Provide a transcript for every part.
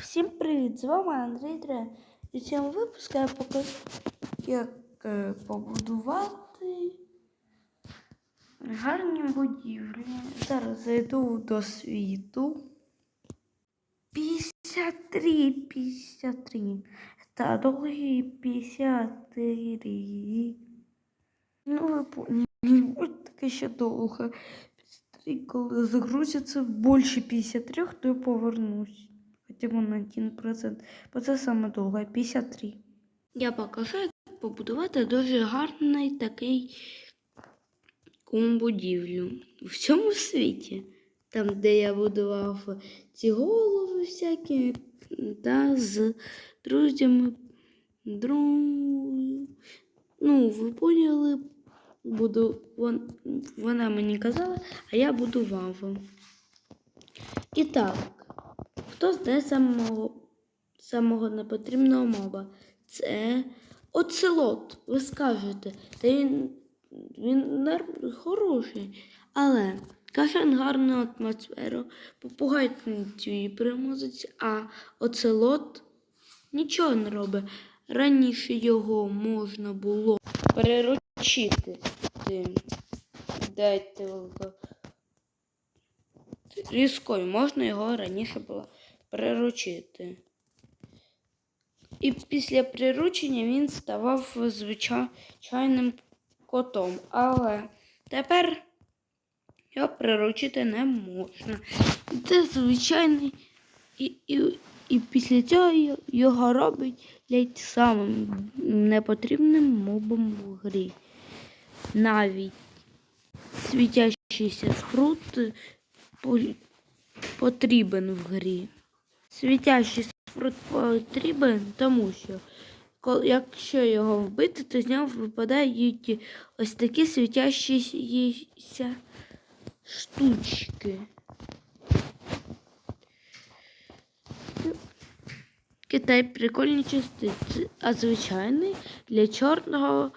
Всім привіт! З вами Андрій Тре. І в цьому випуску я покажу, як е, побудувати гарні будівлі. Зараз зайду до світу. 53, 53. Та довгий 53. Ну, ви поняли, ось таке ще довго. 53, коли загрузиться більше 53, то я повернусь. На 1%. Бо це саме довго, 53. Я покажу, як побудувати дуже гарний такий будівлю в цьому світі. Там, де я будував ці голови всякі, та з друзями. Дру... Ну, ви поняли, буду... Вон... вона мені казала, а я будував. І так, хто знає самого, самого непотрібного моба? Це оцелот. Ви скажете, та він, він хороший. Але кашан гарну атмосферу, попугай танцює при а оцелот нічого не робить. Раніше його можна було переручити. Дайте. Різкою можна його раніше було приручити. І після приручення він ставав звичайним котом. Але тепер його приручити не можна. Це звичайний і, і, і після цього його робить ледь самим непотрібним мобом в грі. Навіть світящийся спрут потрібен в грі. Світящий спрут потрібен, тому що якщо його вбити, то з нього випадають ось такі світящіся штучки. Китай прикольні частиці, а звичайний для чорного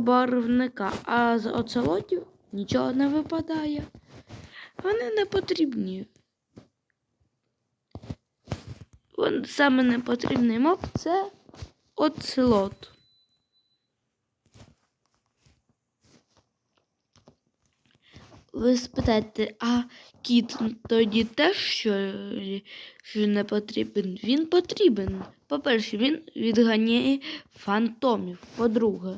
барвника, а з оцелотів нічого не випадає. Вони не потрібні. Саме непотрібний моб це оцелот. Ви спитаєте, а кіт тоді теж що, що не потрібен? Він потрібен. По-перше, він відганяє фантомів. По-друге,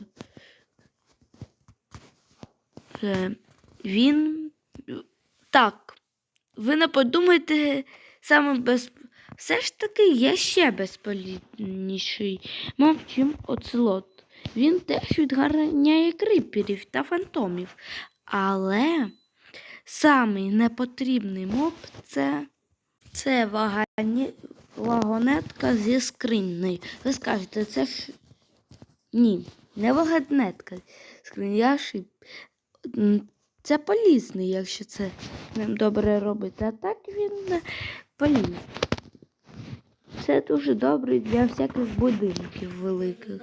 е, він так. Ви не подумайте саме без. Все ж таки є ще безполітніший мов, чим оцелот. Він теж відганяє криперів та фантомів. Але самий непотрібний моб це, це вагані, вагонетка зі скринною. Ви скажете, це ж ні, не вагонетка. Скринь, я шип. Це полізний, якщо це ним добре робити. А так він полізний. Це дуже добре для всяких будинків великих.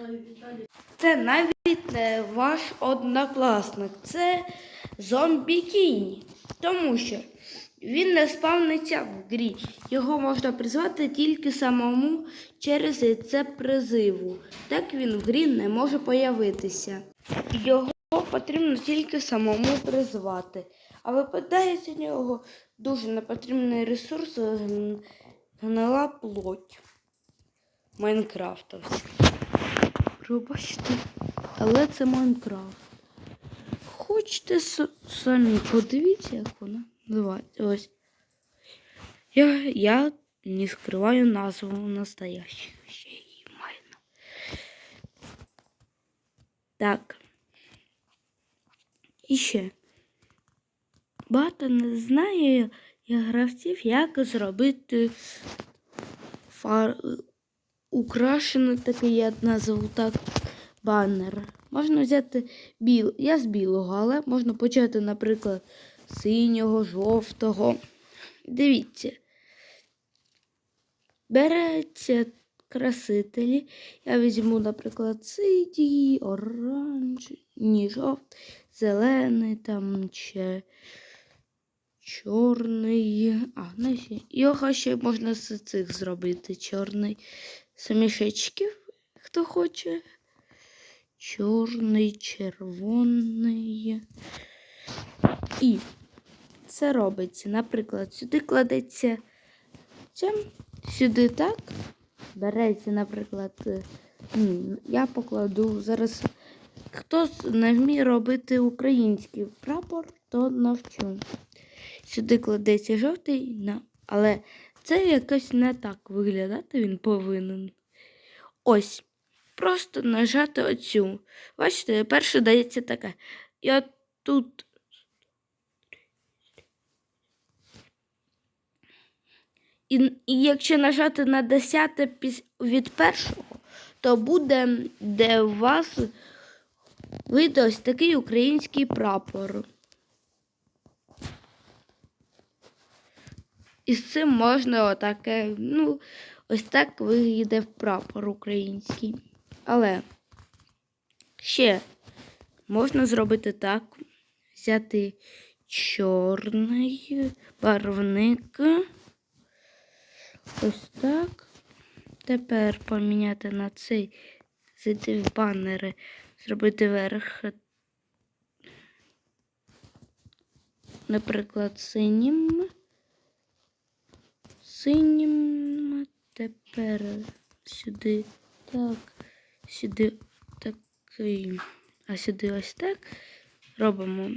Це навіть не ваш однокласник, це зомбі кінь. Тому що він не спавниться в грі. Його можна призвати тільки самому через це призиву. Так він в грі не може появитися. Його потрібно тільки самому призвати. А випадає з нього дуже непотрібний ресурс гнила плоть Майнкрафтовська. Пробачте, але це Майнкрафт. Хочете самі подивіться, як вона називається. Ось. Я, я не скриваю назву настоящих вещей майна. Так. І ще. Багато не знає гравців, як зробити фар... украшений такий, я назву так, банер. Можна взяти біл. Я з білого, але можна почати, наприклад, синього, жовтого. Дивіться. Береться красителі. Я візьму, наприклад, синій, оранжевий, жовтий, зелений там ще чорний. А, знаєш, його ще можна з цих зробити. Чорний. З мішечків, хто хоче. Чорний, червоний. І це робиться. Наприклад, сюди кладеться це, сюди так. Береться, наприклад, е, ні, я покладу зараз. Хто не вміє робити український прапор, то навчу. Сюди кладеться жовтий, на- але це якось не так виглядати він повинен. Ось. Просто нажати оцю. Бачите, перше дається таке. І тут. І, і якщо нажати на 10 піс- від першого, то буде, де у вас вийде ось такий український прапор. І з цим можна отаке, ну, ось так вийде прапор український. Але ще можна зробити так: взяти чорний барвник. Ось так. Тепер поміняти на цей, зайти в банери, зробити верх, наприклад, синім. Синім. Тепер сюди так, сюди такий, а сюди ось так. Робимо